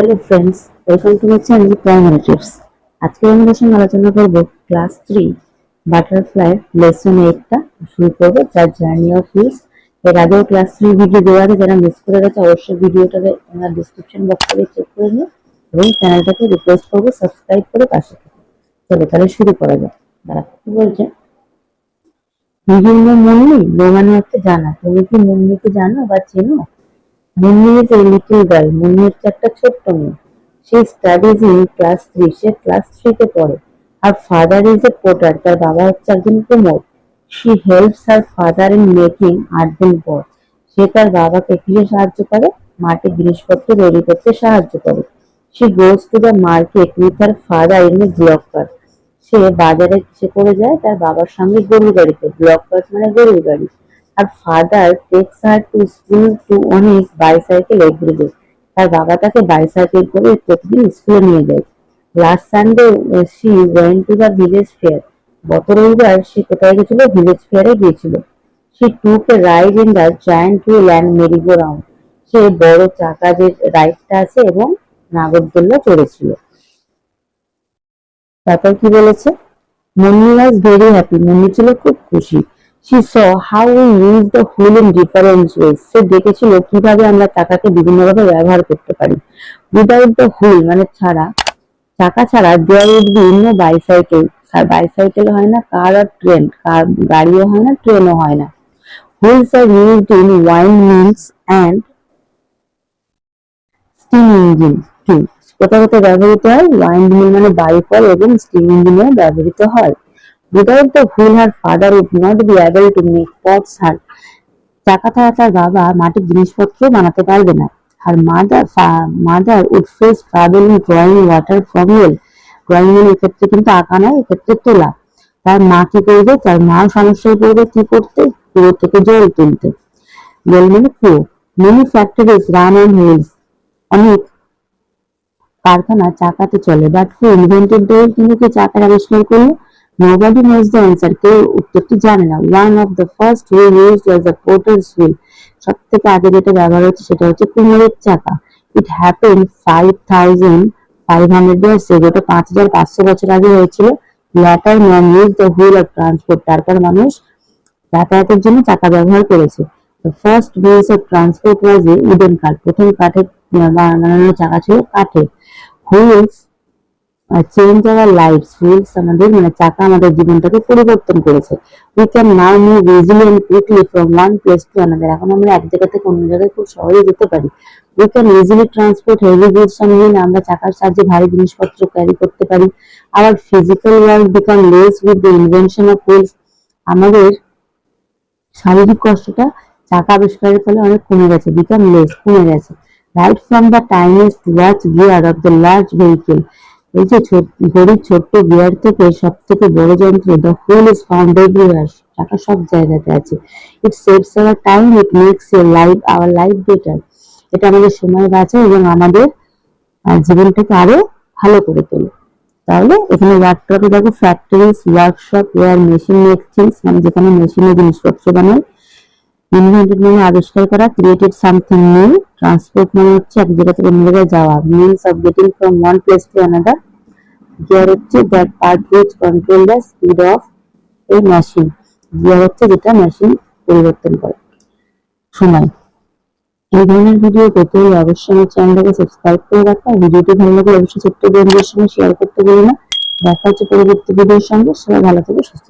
Hello friends welcome to my channel primary tips আজকে আমাদের সঙ্গে আলোচনা করব ক্লাস থ্রি বাটারফ্লাই লেসন এইটটা শুরু করব, যার জার্নি অফ হিলস এর আগেও ক্লাস থ্রি ভিডিও দেওয়া আছে, যারা মিস করে গেছে, অবশ্যই ভিডিওটাকে আমরা ডিসক্রিপশন বক্স থেকে চেক করে নিও এবং চ্যানেলটাকে রিকোয়েস্ট করব সাবস্ক্রাইব করে পাশে থেকে। চলো তাহলে শুরু করা যাক। তারা কি বলছে? বিভিন্ন মুন্নি মানে হচ্ছে জানা। তুমি কি মুন্নিকে জানো বা চেনো? গার্ল একটা ছোট্ট মেয়ে সে স্টাডিজ ইন ক্লাস থ্রি সে ক্লাস থ্রিতে পড়ে। আর ফাদার ইজ এ তার বাবা হচ্ছে একজন helps father in making earthen pot সে তার বাবাকে কিসে সাহায্য করে, মাটির জিনিসপত্র তৈরি করতে সাহায্য করে। She goes to the market with her father in bullock car সে বাজারে কিসে করে যায় তার বাবার সঙ্গে গরুর গাড়িতে ব্লক কার্ট মানে গরুর গাড়ি আর father takes her to school to his bicycle everyday তার বাবা তাকে বাইসাইকেল করে প্রতিদিন স্কুলে নিয়ে যায়। Last Sunday she went to the village fair গত রবিবার সে কোথায় গেছিল? ভিলেজ ফেয়ারে গিয়েছিল। সে took a ride in the giant wheel and merry go round সে বড় চাকা যে রাইডটা আছে এবং নাগরদোল্লা চড়েছিল। তারপর কি বলেছে? Munni was very happy Munni ছিল খুব খুশি। She saw how we use the wheel in different সে দেখেছিল কীভাবে আমরা চাকাকে বিভিন্নভাবে ব্যবহার করতে পারি। উইদাউট দ্য হুইল মানে ছাড়া, চাকা ছাড়া there would be no bicycle bicycle হয় না কার আর ট্রেন কার গাড়িও হয় না ট্রেনও হয় না। Wheels are used in wind mills and steam engine কোথাও কোথাও ব্যবহৃত হয় ওয়াইন মিল মানে বায়ুকল এবং স্টিম ইঞ্জিনে ব্যবহৃত হয়। Without the wheel, her father would not be able to make pots her চাকা ছাড়া তার বাবা মাটির জিনিসপত্র বানাতে পারবে না আর mother mother would face trouble in drawing water from well drawing well কিন্তু আঁকা নয় এক্ষেত্রে তোলা তার মা কি করবে তার মা সমস্যায় পড়বে কি করতে কুয়ো থেকে জল তুলতে ওয়েল মানে কুয়ো many factories run on wheels অনেক কারখানা চাকাতে চলে বাট হু ইনভেন্টেড হুইল কিন্তু চাকার আবিষ্কার করল Nobody knows the answer. কেউ উত্তরটি জানে না। One of the first wheel use was the potter's wheel সব থেকে আগে যেটা ব্যবহার হচ্ছে সেটা হচ্ছে কুমোরের চাকা। It happen five thousand five hundred years যেটা পাঁচ হাজার পাঁচশো বছর আগে হয়েছিল। Later man use the wheel of transport তারপর মানুষ যাতায়াতের জন্য চাকা ব্যবহার করেছে। The first means of transport was a wooden কাঠ প্রথম কাঠের বানানো চাকা ছিল কাঠের। Wheels change our life wheels আমাদের মানে চাকা আমাদের জীবনটাকে পরিবর্তন করেছে। We can now move easily and quickly from one place to another এখন আমরা এক জায়গা থেকে অন্য জায়গায় খুব সহজে যেতে পারি। We can easily transport heavy goods on wheel আমরা চাকার সাহায্যে ভারী জিনিসপত্র ক্যারি করতে পারি। আবার physical work become less with the invention of wheels আমাদের শারীরিক কষ্টটা চাকা আবিষ্কারের ফলে অনেক কমে গেছে। বিকাম লেস কমে গেছে। Right from the tiniest watch gear of the large vehicle এই যে ঘড়ির ছোট্ট গিয়ার থেকে সব থেকে বড় যন্ত্র the wheel is found everywhere টাকা সব জায়গাতে আছে। It saves our time it makes your life our life better এটা আমাদের সময় বাঁচায় এবং আমাদের জীবনটাকে আরও ভালো করে তোলে। তাহলে এখানে ওয়ার্কশপে দেখো factories workshop where machine make things মানে যেখানে মেশিনে জিনিসপত্র বানায়। ইনভেন্টেড মানে আবিষ্কার করা ক্রিয়েটেড সামথিং নিউ ট্রান্সপোর্ট মানে হচ্ছে এক জায়গা থেকে অন্য জায়গায় যাওয়া। Means of getting from one place to another gear হচ্ছে that part which control the speed of a machine gear হচ্ছে যেটা মেশিন পরিবর্তন করে। সময়। এই ধরনের ভিডিও পেতে হলে অবশ্যই আমার চ্যানেলটাকে সাবস্ক্রাইব করে রাখো। ভিডিওটি ভালো লাগলে অবশ্যই ছোট্ট বন্ধুদের সঙ্গে শেয়ার করতে ভুলো না। দেখা হচ্ছে পরবর্তী ভিডিওর সঙ্গে। সবাই ভালো থেকে, সুস্থ